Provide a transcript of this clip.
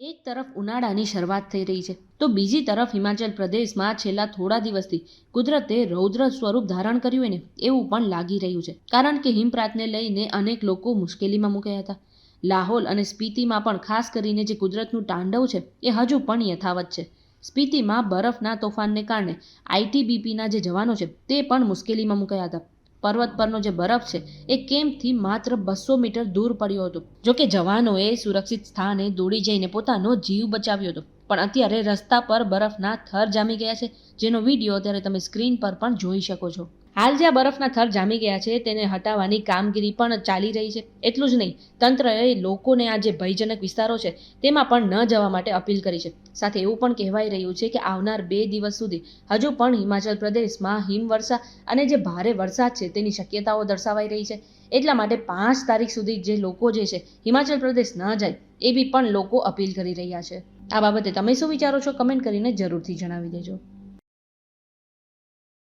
એક તરફ ઉનાળાની શરૂઆત થઈ રહી છે, તો બીજી તરફ હિમાચલ પ્રદેશમાં છેલ્લા થોડા દિવસથી કુદરતે રૌદ્ર સ્વરૂપ ધારણ કર્યું હોય ને એવું પણ લાગી રહ્યું છે. કારણ કે હિમપ્રાતને લઈને અનેક લોકો મુશ્કેલીમાં મુકાયા હતા. લાહોલ અને સ્પીતિમાં પણ ખાસ કરીને જે કુદરતનું તાંડવ છે, એ હજુ પણ યથાવત છે. સ્પીતિમાં બરફના તોફાનને કારણે આઈટીબીપીના જે જવાનો છે, તે પણ મુશ્કેલીમાં મુકાયા હતા. પર્વત પરનો જે બરફ છે, એ કેમ્પથી માત્ર બસો મીટર દૂર પડ્યો હતો? જોકે જવાનોએ સુરક્ષિત સ્થાને દોડી જઈને પોતાનો જીવ બચાવ્યો હતો. પણ અત્યારે રસ્તા પર બરફના થર જામી ગયા છે, જેનો વીડિયો અત્યારે તમે સ્ક્રીન પર પણ જોઈ શકો છો. હાલ જે આ બરફના થર જામી ગયા છે તેને હટાવવાની કામગીરી પણ ચાલી રહી છે. એટલું જ નહીં, તંત્રએ લોકોને આ જે ભયજનક વિસ્તારો છે તેમાં પણ ન જવા માટે અપીલ કરી છે. સાથે એવું પણ કહેવાઈ રહ્યું છે કે આવનાર બે દિવસ સુધી હજુ પણ હિમાચલ પ્રદેશમાં હિમવર્ષા અને જે ભારે વરસાદ છે તેની શક્યતાઓ દર્શાવાઈ રહી છે. એટલા માટે પાંચ તારીખ સુધી જે લોકો જે છે હિમાચલ પ્રદેશ ન જાય, એવી પણ લોકો અપીલ કરી રહ્યા છે. આ બાબતે તમે શું વિચારો છો? કમેન્ટ કરીને જરૂરથી જણાવી દેજો.